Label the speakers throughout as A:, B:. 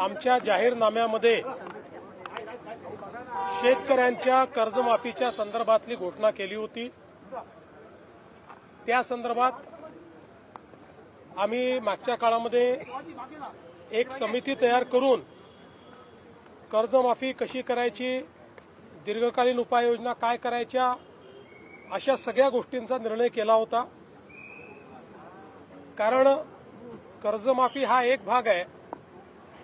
A: आमच्या जाहीरनाम्यामध्ये शेतकऱ्यांच्या कर्जमाफीच्या संदर्भातली घोषणा केली होती. त्या संदर्भात आम्ही मागच्या काळामध्ये एक समिती तयार करून कर्जमाफी कशी करायची दीर्घकालीन उपाययोजना काय करायच्या अशा सगळ्या गोष्टींचा निर्णय केला होता. कारण कर्जमाफी हा एक भाग आहे.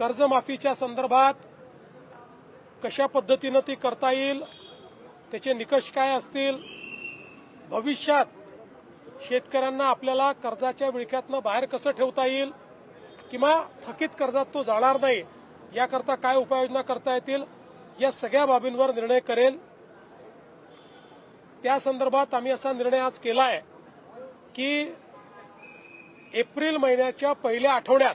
A: कर्जमाफीच्या संदर्भात कशा पद्धतीनं ती करता येईल त्याचे निकष काय असतील भविष्यात शेतकऱ्यांना आपल्याला कर्जाच्या विळख्यातनं बाहेर कसं ठेवता येईल किंवा थकीत कर्जात तो जाणार नाही याकरता काय उपाययोजना करता येतील या सगळ्या बाबींवर निर्णय करेल. त्या संदर्भात आम्ही असा निर्णय आज केला आहे की एप्रिल महिन्याच्या पहिल्या आठवड्यात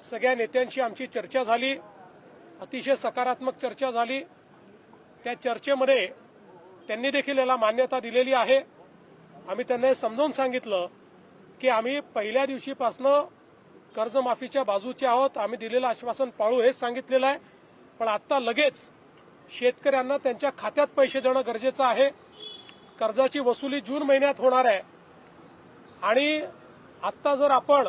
A: सगळ्या नेत्यांशी आमची चर्चा झाली. अतिशय सकारात्मक चर्चा झाली. त्या चर्चेमध्ये त्यांनी देखील याला मान्यता दिलेली आहे. आम्ही त्यांना हे समजावून सांगितलं की आम्ही पहिल्या दिवशीपासनं कर्जमाफीच्या बाजूचे आहोत. आम्ही दिलेलं आश्वासन पाळू हेच सांगितलेलं आहे. पण आता लगेच शेतकऱ्यांना त्यांच्या खात्यात पैसे देणं गरजेचं आहे. कर्जाची वसुली जून महिन्यात होणार आहे. आणि आत्ता जर आपण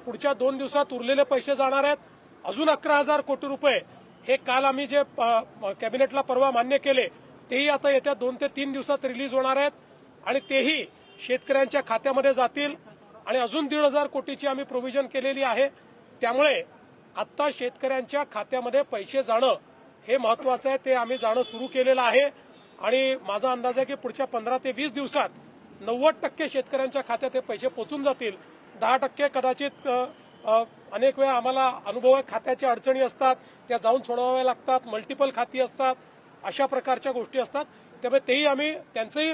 A: पुढच्या दोन दिवसात उरलेले पैसे जाणार आहेत. अजून अकरा हजार कोटी रुपये. हे काल आम्ही जे कॅबिनेटला परवा मान्य केले तेही आता येत्या दोन ते तीन दिवसात रिलीज होणार आहेत आणि तेही शेतकऱ्यांच्या खात्यामध्ये जातील. आणि अजून दीड हजार कोटीची आम्ही प्रोव्हिजन केलेली आहे. त्यामुळे आत्ता शेतकऱ्यांच्या खात्यामध्ये पैसे जाणं हे महत्वाचं आहे. ते आम्ही जाणं सुरू केलेलं आहे. आणि माझा अंदाज आहे की पुढच्या पंधरा ते वीस दिवसात नव्वद टक्के शेतकऱ्यांच्या खात्यात हे पैसे पोचून जातील. दहा टक्के कदाचित अनेक वेळा आम्हाला अनुभव खात्याच्या अडचणी असतात त्या जाऊन सोडवाव्या लागतात मल्टिपल खाती असतात अशा प्रकारच्या गोष्टी असतात. त्यामुळे तेही आम्ही त्यांचंही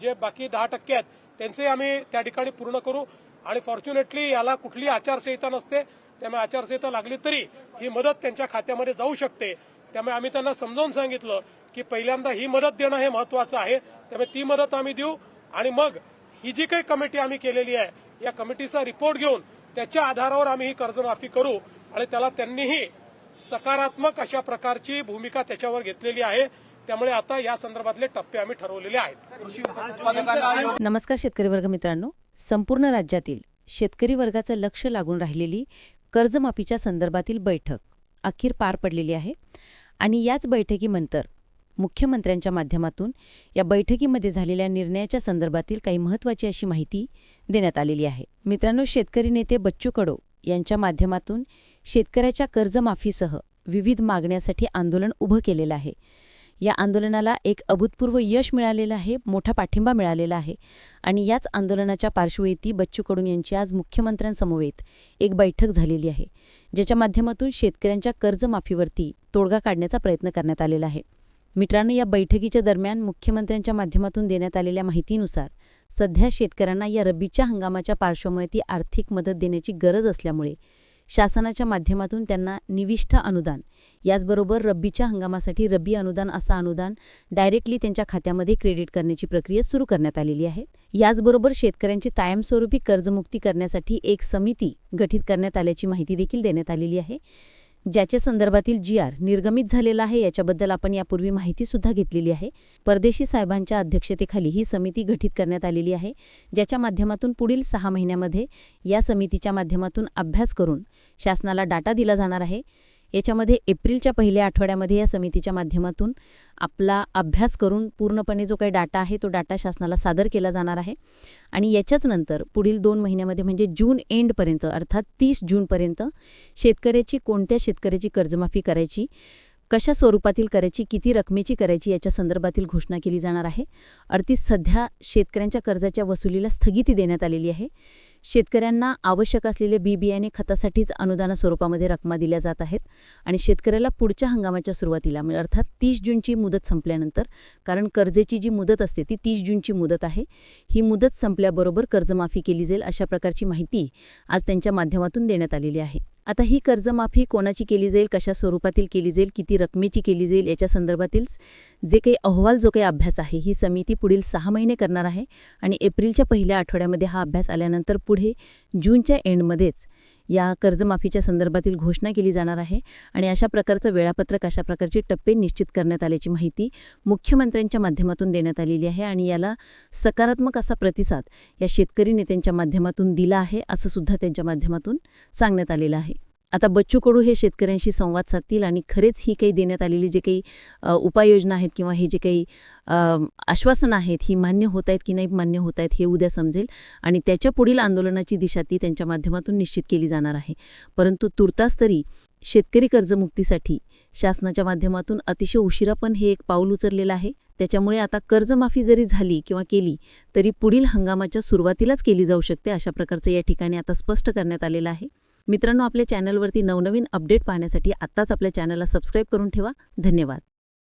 A: जे बाकी दहा टक्के आहेत त्यांचंही आम्ही त्या ठिकाणी पूर्ण करू. आणि फॉर्च्युनेटली याला कुठली आचारसंहिता नसते. त्यामुळे आचारसंहिता लागली तरी ही मदत त्यांच्या खात्यामध्ये जाऊ शकते. त्यामुळे आम्ही त्यांना समजावून सांगितलं की पहिल्यांदा ही मदत देणं हे महत्वाचं आहे. त्यामुळे ती मदत आम्ही देऊ. आणि मग ही जी काही कमिटी आम्ही केलेली आहे या कमिटीचा रिपोर्ट घेऊन त्याच्या आधारावर आम्ही ही कर्जमाफी करू आणि त्याला त्यांनीही सकारात्मक अशा प्रकारची भूमिका त्याच्यावर घेतलेली आहे. त्यामुळे आता या संदर्भातले टप्पे आम्ही ठरवलेले आहेत.
B: नमस्कार शेतकरी वर्ग मित्रांनो. संपूर्ण राज्यातील शेतकरी वर्गाचं लक्ष लागून राहिलेली कर्जमाफीच्या संदर्भातील बैठक अखेर पार पडलेली आहे. आणि याच बैठकीनंतर मुख्यमंत्र्यांच्या माध्यमातून या बैठकीमध्ये झालेल्या निर्णयाच्या संदर्भातील काही महत्त्वाची अशी माहिती देण्यात आलेली आहे. मित्रांनो शेतकरी नेते बच्चू कडो यांच्या माध्यमातून शेतकऱ्याच्या कर्जमाफीसह विविध मागण्यासाठी आंदोलन उभं केलेलं आहे. या आंदोलनाला एक अभूतपूर्व यश मिळालेलं आहे मोठा पाठिंबा मिळालेला आहे आणि याच आंदोलनाच्या पार्श्वभूमीती बच्चू कडू यांची आज मुख्यमंत्र्यांसमवेत एक बैठक झालेली आहे ज्याच्या माध्यमातून शेतकऱ्यांच्या कर्जमाफीवरती तोडगा काढण्याचा प्रयत्न करण्यात आलेला आहे. मित्रांनो या बैठकीच्या दरम्यान मुख्यमंत्र्यांच्या माध्यमातून देण्यात आलेल्या माहितीनुसार सध्या शेतकऱ्यांना या रब्बीच्या हंगामाच्या पार्श्वभूमीवरती आर्थिक मदत देण्याची गरज असल्यामुळे शासनाच्या माध्यमातून त्यांना निविष्ठ अनुदान याचबरोबर रब्बीच्या हंगामासाठी रब्बी अनुदान असा अनुदान डायरेक्टली त्यांच्या खात्यामध्ये क्रेडिट करण्याची प्रक्रिया सुरू करण्यात आलेली आहे. याचबरोबर शेतकऱ्यांची कायमस्वरूपी कर्जमुक्ती करण्यासाठी एक समिती गठीत करण्यात आल्याची माहिती देखील देण्यात आलेली आहे. ज्याच्या संदर्भातील जी आर निर्गमित झालेला आहे याच्याबद्दल आपण यापूर्वी माहितीसुद्धा घेतलेली आहे. परदेशी साहेबांच्या अध्यक्षतेखाली ही समिती गठीत करण्यात आलेली आहे ज्याच्या माध्यमातून पुढील सहा महिन्यामध्ये या समितीच्या माध्यमातून अभ्यास करून शासनाला डाटा दिला जाणार आहे. याच्यामध्ये एप्रिलच्या पहिल्या आठवड्यामध्ये या समितीच्या माध्यमातून आपला अभ्यास करून पूर्णपणे जो काही डाटा आहे तो डाटा शासनाला सादर केला जाणार आहे. आणि याच्याच नंतर पुढील दोन महिन्यामध्ये म्हणजे जून एंडपर्यंत अर्थात तीस जूनपर्यंत शेतकऱ्याची कोणत्या शेतकऱ्याची कर्जमाफी करायची कशा स्वरूपातील करायची किती रकमेची करायची याच्या संदर्भातील घोषणा केली जाणार आहे. अडतीस सध्या शेतकऱ्यांच्या कर्जाच्या वसुलीला स्थगिती देण्यात आलेली आहे. शेतकऱ्यांना आवश्यक असलेले बी बियाणे खतासाठीच अनुदान स्वरूपामध्ये रकमा दिल्या जात आहेत आणि शेतकऱ्याला पुढच्या हंगामाच्या सुरुवातीला म्हणजे अर्थात तीस जूनची मुदत संपल्यानंतर कारण कर्जेची जी मुदत असते ती तीस जूनची मुदत आहे. ही मुदत संपल्याबरोबर कर्जमाफी केली जाईल अशा प्रकारची माहिती आज त्यांच्या माध्यमातून देण्यात आलेली आहे. आता ही कर्जमाफी कोणाची केली जाईल कशा स्वरूपातील केली जाईल किती रकमेची केली जाईल याच्या संदर्भातील जे काही अहवाल जो काही अभ्यास आहे ही समिती पुढील सहा महिने करणार आहे. आणि एप्रिलच्या पहिल्या आठवड्यामध्ये हा अभ्यास आल्यानंतर पुढे जूनच्या एंडमध्येच या कर्जमाफीच्या संदर्भातील घोषणा केली जाणार आहे आणि अशा प्रकारचं वेळापत्रक अशा प्रकारचे टप्पे निश्चित करण्यात आल्याची माहिती मुख्यमंत्र्यांच्या माध्यमातून देण्यात आलेली आहे आणि याला सकारात्मक असा प्रतिसाद या शेतकरी नेत्यांच्या माध्यमातून दिला आहे असं सुद्धा त्यांच्या माध्यमातून सांगण्यात आलेलं आहे. आता बच्चू कडू हे शेतकऱ्यांशी संवाद साधतील आणि खरेच ही काही देण्यात आलेली जे काही उपाययोजना आहेत किंवा हे जे काही आश्वासनं आहेत ही मान्य होत आहेत की नाही मान्य होत आहेत हे उद्या समजेल आणि त्याच्या पुढील आंदोलनाची दिशा ती त्यांच्या माध्यमातून निश्चित केली जाणार आहे. परंतु तुर्तास तरी शेतकरी कर्जमुक्तीसाठी शासनाच्या माध्यमातून अतिशय उशिरा पण हे एक पाऊल उचललेलं आहे. त्याच्यामुळे आता कर्जमाफी जरी झाली किंवा केली तरी पुढील हंगामाच्या सुरुवातीलाच केली जाऊ शकते अशा प्रकारचं या ठिकाणी आता स्पष्ट करण्यात आलेलं आहे. मित्रांनो आपल्या चॅनलवरती नवनवीन अपडेट पाहण्यासाठी आत्ताच आपल्या चॅनलला सबस्क्राईब करून ठेवा. धन्यवाद.